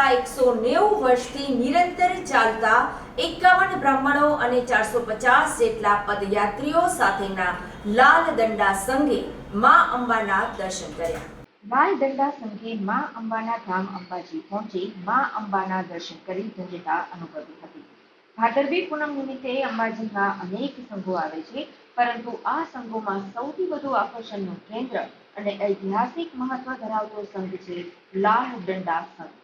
એકસો નેવું વર્ષથી નિરંતર ચાલતા એકાવન બ્રાહ્મણો અને ચારસો પચાસ જેટલા પદયાત્રીઓ સાથેના લાલ દંડા સંઘે મા અંબાના દર્શન કર્યા. લાલ દંડા સંઘે મા અંબાના ધામ અંબાજી પહોંચી મા અંબાના દર્શન કરી ધન્યતા અનુભવી હતી. ભાદરવી પૂનમ નિમિત્તે અંબાજીમાં અનેક સંઘો આવે છે, પરંતુ આ સંઘોમાં સૌથી વધુ આકર્ષણનું કેન્દ્ર અને ઐતિહાસિક મહત્વ ધરાવતો સંઘ છે લાલ દંડા સંઘ.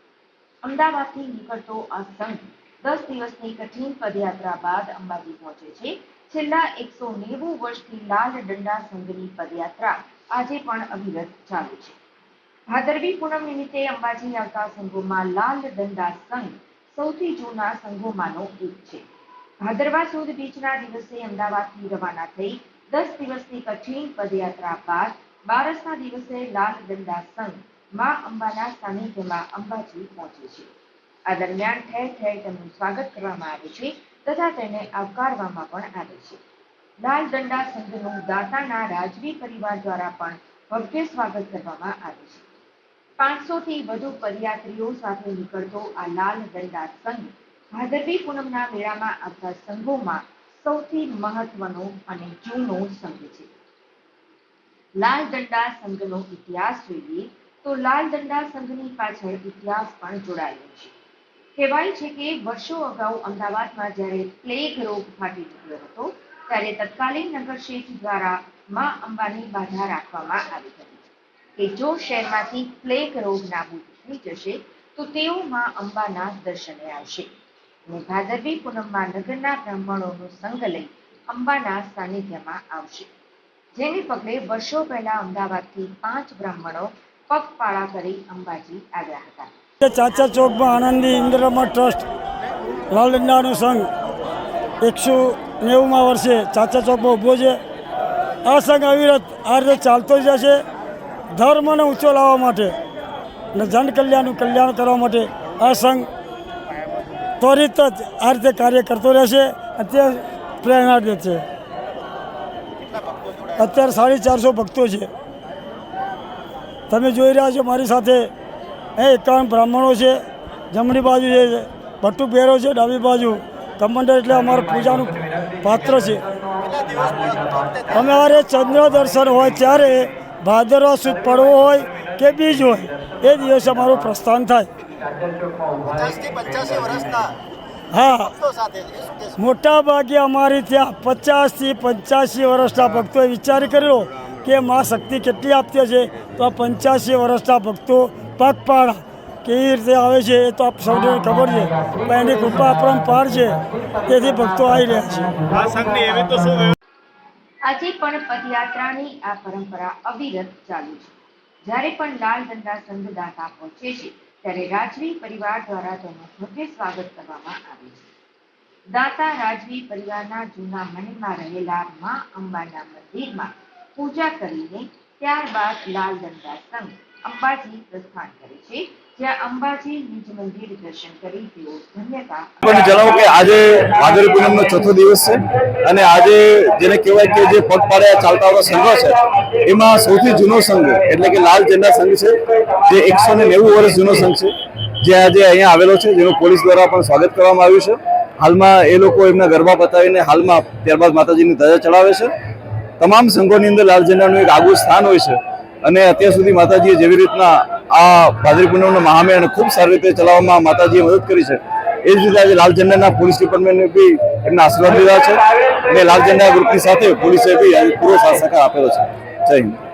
અમદાવાદથી નીકળતો આ સંઘ દસ દિવસની કઠિન પદયાત્રા બાદ અંબાજી પહોંચે છે. છેલ્લા એકસો નેવું વર્ષથી લાલ દંડા સંઘની પદયાત્રા આજે પણ અવિરત ચાલુ છે. ભાદરવી પૂનમ નિમિત્તે અંબાજી આવતા સંઘોમાં લાલ દંડા સંઘ સૌથી જૂના સંઘોમાંનો એક છે. ભાદરવા સુદ બીચના દિવસે અમદાવાદથી રવાના થઈ દસ દિવસની કઠિન પદયાત્રા બાદ બારસના દિવસે લાલ દંડા સંઘ મા અંબાના સાનિધ્યમાં અંબાજી પહોંચે છે. આ દરમિયાન ઠેર ઠેર તેમનું સ્વાગત કરવામાં આવે છે તથા તેને આવકારવામાં પણ આવે છે. લાલ દંડા સંઘનું દાતાના રાજવી પરિવાર દ્વારા પણ ભવ્ય સ્વાગત કરવામાં આવે છે. પાંચસોથી વધુ પદયાત્રીઓ સાથે નીકળતો આ લાલ દંડા સંઘ ભાદરવી પૂનમના મેળામાં આવતા સંઘોમાં સૌથી મહત્વનો અને જૂનો સંઘ છે. લાલ દંડા સંઘનો ઇતિહાસ જોઈએ તો લાલ દંડા સંઘની પાછળ ઇતિહાસ પણ જોડાયેલો છે. કહેવાય છે કે વર્ષો અગાઉ અમદાવાદમાં જ્યારે પ્લેગ રોગ ફાટી નીકળ્યો હતો, ત્યારે તત્કાલીન નગર શેઠ દ્વારા મા અંબાની બાધા રાખવામાં આવી હતી કે જો શહેરમાંથી પ્લેગ રોગ નાબૂદ થઈ જશે, તો તેઓ મા અંબાના દર્શને આવશે. અને ભાદરવી પૂનમમાં નગરના બ્રાહ્મણોનો સંગ લઈ અંબાના સાનિધ્યમાં આવશે. જેને પગલે વર્ષો પહેલા અમદાવાદથી પાંચ બ્રાહ્મણો પગપાળા કરી અંબાજી આવ્યા હતા. ચાચા ચોકમાં આનંદી ઇન્દ્રમાં ટ્રસ્ટ લાલડંડાનો સંઘ, એકસો નેવુંમાં વર્ષે ચાચા ચોકમાં ઊભો છે. આ સંઘ અવિરત આ રીતે ચાલતો જ જશે ધર્મને ઊંચો લાવવા માટે અને જન કલ્યાણનું કલ્યાણ કરવા માટે આ સંઘ ત્વરિત જ આ રીતે કાર્ય કરતો રહેશે. અત્યારે પ્રેરણા દે છે. અત્યારે સાડી ચારસો ભક્તો છે. તમે જોઈ રહ્યા છો મારી સાથે એ એકાવન બ્રાહ્મણો છે. જમણી બાજુ છે ભટ્ટુ પહેરો છે ડાબી બાજુ કમંડર એટલે અમારું પૂજાનું પાત્ર છે. અમારે ચંદ્ર દર્શન હોય ત્યારે ભાદરવા સુદ પડવો હોય કે બીજ હોય એ દિવસે અમારું પ્રસ્થાન થાય. હા. મોટા ભાગે અમારી ત્યાં પચાસથી પંચ્યાસી વર્ષના ભક્તોએ વિચાર કર્યો કે માં શક્તિ કેટલી આપતી છે? તો આ પંચ્યાસી વર્ષના ભક્તો પગપાળા કેવી રીતે આવે છે એ તો આપ સૌને ખબર છે. પણ એની કૃપા પરંપાર છે. તેથી ભક્તો આવી રહ્યા છે. આ સંઘની એવી તો શું આજે પણ પદયાત્રાની આ પરંપરા અવિરત ચાલુ છે. જ્યારે પણ લાલ દંડા સંઘ દાતા પહોંચે છે ત્યારે રાજવી પરિવાર દ્વારા તેનું ભવ્ય સ્વાગત કરવામાં આવે છે. દાતા રાજવી પરિવારના જૂના મહેલમાં રહેલા મા અંબાના મંદિરમાં પૂજા કરીને ત્યારબાદ લાલ દંડા અંબાજી પ્રસ્થાન કરે છે. જણાવો કે આજે પૂનમનો ચોથો દિવસ છે અને આજે જેને કહેવાય કે જે પગપાળે ચાલતા આવતા છે, એમાં સૌથી જૂનો સંઘ એટલે કે લાલ ઝંડા સંઘ છે, જે એકસો નેવું વર્ષ જૂનો સંઘ છે, જે આજે અહીંયા આવેલો છે, જેનું પોલીસ દ્વારા પણ સ્વાગત કરવામાં આવ્યું છે. હાલમાં એ લોકો એમના ગરબા પતાવીને હાલમાં ત્યારબાદ માતાજીની ધજા ચડાવે છે. તમામ સંઘોની અંદર લાલ ઝંડાનું એક આગવું સ્થાન હોય છે. અને અત્યાર સુધી માતાજીએ જેવી રીતના આ ભાદરી પૂનમનો મહામેળાને ખૂબ સારી રીતે ચલાવવામાં માતાજીએ મદદ કરી છે. એ જ રીતે આજે લાલ ઝંડાના પોલીસ ડિપાર્ટમેન્ટને બી એમના આશીર્વાદ લીધા છે. અને લાલ ઝંડા ગ્રુપની સાથે પોલીસે બી આજે પૂરો સાથ સહકાર આપેલો છે. જય હિન્દ.